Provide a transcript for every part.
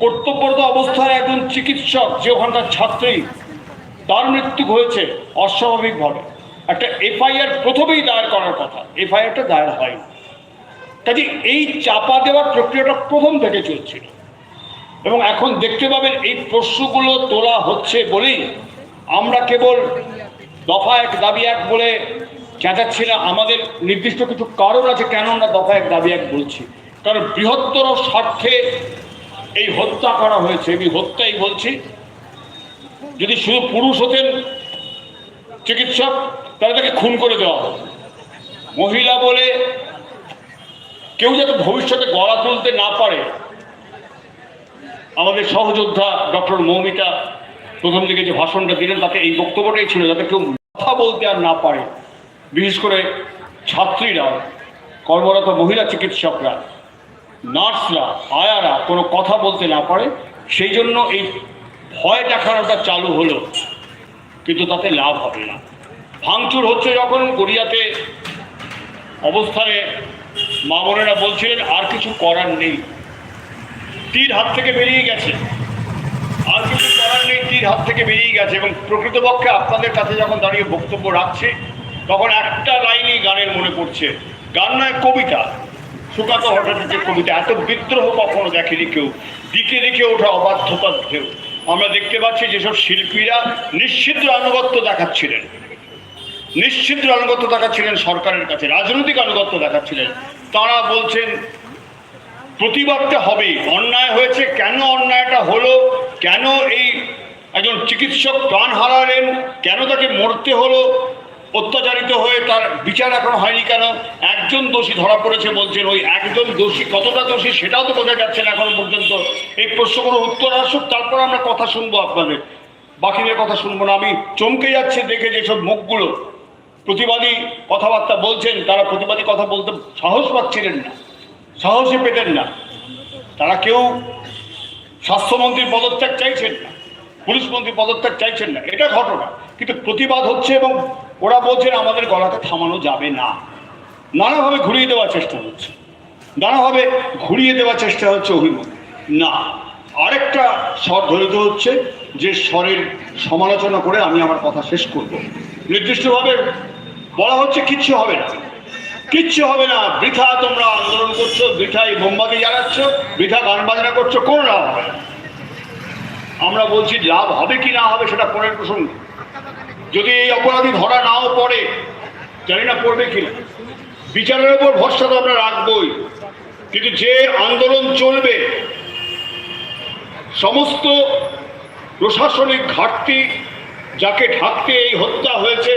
কর্তব্যরত অবস্থায় একজন চিকিৎসক, যে ওখানকার ছাত্রী, তার মৃত্যু হয়েছে অস্বাভাবিকভাবে। একটা এফআইআর প্রথমেই দায়ের করার কথা, এফআইআরটা দায়ের হয়নি। কাজে এই চাপা দেওয়ার প্রক্রিয়াটা প্রথম থেকে চলছিল। এবং এখন দেখতে পাবেন এই প্রশ্নগুলো তোলা হচ্ছে বলেই আমরা কেবল দফা এক, দাবি এক বলে চেঁচাচ্ছি না, আমাদের নির্দিষ্ট কিছু কারণ আছে কেন আমরা দফা এক, দাবি এক বলছি। কারণ বৃহত্তর স্বার্থে এই হত্যা করা হয়েছে, আমি হত্যাই বলছি। যদি শুধু পুরুষ হতেন, চিকিৎসক, তাহলে তাকে খুন করে দেওয়া হতো। মহিলা বলে কেউ যাতে ভবিষ্যতে গলা তুলতে না পারে। আমাদের সহযোদ্ধা ডক্টর মৌমিতা প্রথম দিকে যে ভাষণটা দিলেন, তাতে এই বক্তব্যটাই ছিল, যাতে কেউ কথা বলতে আর না পারে। বিশেষ করে ছাত্রীরা, কর্মরত মহিলা চিকিৎসকরা। নার্সরা আয়ারা কোনো কথা বলতে না পারে। সেই জন্য এই ভয় দেখানোটা চালু হলো। কিন্তু তাতে লাভ হবে না। ভাঙচুর হচ্ছে যখন গড়িয়াতে অবস্থানে মা বোনেরা বলছিলেন, আর কিছু করার নেই। তীর হাত থেকে বেরিয়ে গেছে। আর কিছু করার নেই, তীর হাত থেকে বেরিয়ে গেছে। এবং প্রকৃতপক্ষে আপনাদের কাছে যখন দাঁড়িয়ে বক্তব্য রাখছে, তখন একটা লাইনই গানের মনে পড়ছে। গান নয়, কবিতা। সুকাত ভট্টাচার্যের কবিতা, এত বিদ্রোহ কখনো দেখেনি কেউ। দিকে দিকে ওঠা অবাধ্যতার ঢেউ। আমরা দেখতে পাচ্ছি যেসব শিল্পীরা নিশ্চিদ্র আনুগত্য দেখাচ্ছিলেন। নিশ্চিদ্র আনুগত্য দেখাচ্ছিলেন সরকারের কাছে, রাজনৈতিক আনুগত্য দেখাচ্ছিলেন। তারা বলছেন প্রতিবাদটা হবে অন্যায় হয়েছে, কেন অন্যায়টা হলো? কেন এই একজন চিকিৎসক প্রাণ হারালেন? কেন তাকে মরতে হলো? অত্যাচারিত হয়ে তার বিচার এখনও হয়নি কেন? একজন দোষী ধরা পড়েছে বলছেন, ওই একজন দোষী কতটা দোষী সেটাও তো বোঝা যাচ্ছে না এখনও পর্যন্ত। এই প্রশ্নগুলো উত্তর আসুক, তারপর আমরা কথা শুনব আপনাদের। বাকিদের কথা শুনব না। আমি চমকে যাচ্ছে দেখে যেসব মুখগুলো প্রতিবাদী কথাবার্তা বলছেন, তারা প্রতিবাদী কথা বলতে সাহস পাচ্ছিলেন না, সাহসী পেতেন না। তারা কেউ স্বাস্থ্যমন্ত্রীর পদত্যাগ চাইছেন না, পুলিশ মন্ত্রীর পদত্যাগ চাইছেন না। এটা ঘটনা। কিন্তু প্রতিবাদ হচ্ছে এবং ওরা বলছেন আমাদের গলাকে থামানো যাবে না। নানাভাবে ঘুরিয়ে দেওয়ার চেষ্টা হচ্ছে। নানাভাবে ঘুরিয়ে দেওয়ার চেষ্টা হচ্ছে অভিমুখ না, আরেকটা স্বর ধরিত হচ্ছে, যে স্বরের সমালোচনা করে আমি আমার কথা শেষ করব। নির্দিষ্টভাবে বলা হচ্ছে, কিচ্ছু হবে না। কিচ্ছু হবে না। বৃথা তোমরা আন্দোলন করছ বৃথাই মোমবাতি জ্বালাচ্ছ, বৃথা গান বাজনা করছ, কোনো লাভ হবে না। আমরা বলছি, লাভ হবে কি না হবে সেটা পরের প্রসঙ্গ। যদি এই অপরাধী ধরা নাও পড়ে, জানি না পড়বে কি না বিচারের উপর ভরসা তো আমরা রাখবই। কিন্তু যে আন্দোলন চলবে, সমস্ত প্রশাসনিক ঘাটতি যাকে ঢাকতে এই হত্যা হয়েছে,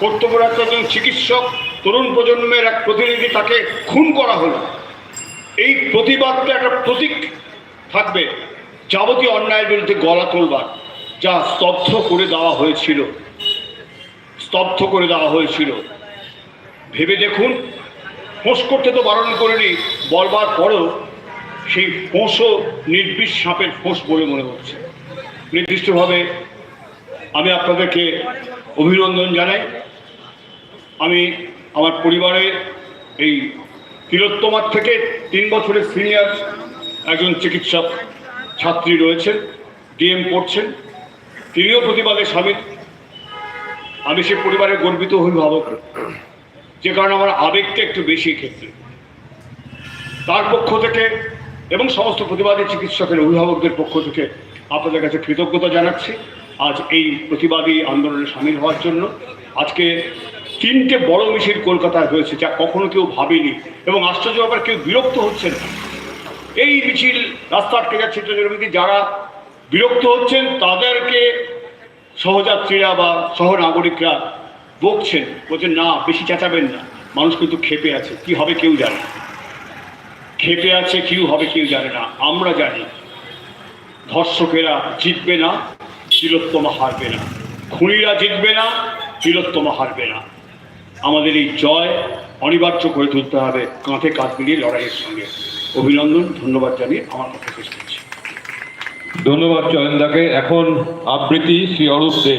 কর্তব্যরত একজন চিকিৎসক, তরুণ প্রজন্মের এক প্রতিনিধি তাকে খুন করা হলো। এই প্রতিবাদটা একটা প্রতীক থাকবে, যাবতীয় অন্যায়ের বিরুদ্ধে গলা তোলবার, যা স্তব্ধ করে দেওয়া হয়েছিল। স্তব্ধ করে দেওয়া হয়েছিল। ভেবে দেখুন, ফোঁস করতে তো বারণ করেনি, বলবার পরও সেই ফোঁসও নির্বিষ সাপের ফোঁস বলে মনে হচ্ছে। নির্দিষ্টভাবে আমি আপনাদেরকে অভিনন্দন জানাই। আমি আমার পরিবারে এই তিলোত্তমার থেকে তিন বছরের সিনিয়র একজন চিকিৎসক ছাত্রী রয়েছেন, ডিএম পড়ছেন। তিনিও প্রতিবাদে সামিল। আমি সে পরিবারের গর্বিত অভিভাবক। যে কারণে আমার আবেগটা একটু বেশি ক্ষেত্রে। তার পক্ষ থেকে এবং সমস্ত প্রতিবাদী চিকিৎসকের অভিভাবকদের পক্ষ থেকে আপনাদের কাছে কৃতজ্ঞতা জানাচ্ছি। আজ এই প্রতিবাদী আন্দোলনে সামিল হওয়ার জন্য। আজকে তিনটে বড় মিছিল কলকাতায় হয়েছে যা কখনো কেউ ভাবেনি এবং আশ্চর্য ব্যাপার, কেউ বিরক্ত হচ্ছেন না। এই মিছিল রাস্তা আটকে যাচ্ছে যারা বিরক্ত হচ্ছেন তাদেরকে সহযাত্রীরা বা সহনাগরিকরা বকছেন, বলছেন, না, বেশি চেঁচাবেন না। মানুষ কিন্তু খেপে আছে। কি হবে কেউ জানে। খেপে আছে কেউ হবে কেউ জানে না। আমরা জানি, ধর্ষকেরা জিতবে না, তিলোত্তমা হারবে না। খুনিরা জিতবে না, তিলোত্তমা হারবে না। আমাদের এই জয় অনিবার্য করে তুলতে হবে। কাঁধে কাঁধ মিলিয়ে লড়াইয়ের সঙ্গে। অভিনন্দন, ধন্যবাদ জানিয়ে আমার কথা শেষ করছি ধন্যবাদ চয়নদাকে এখন আবৃত্তি শ্রী অরূপ দে।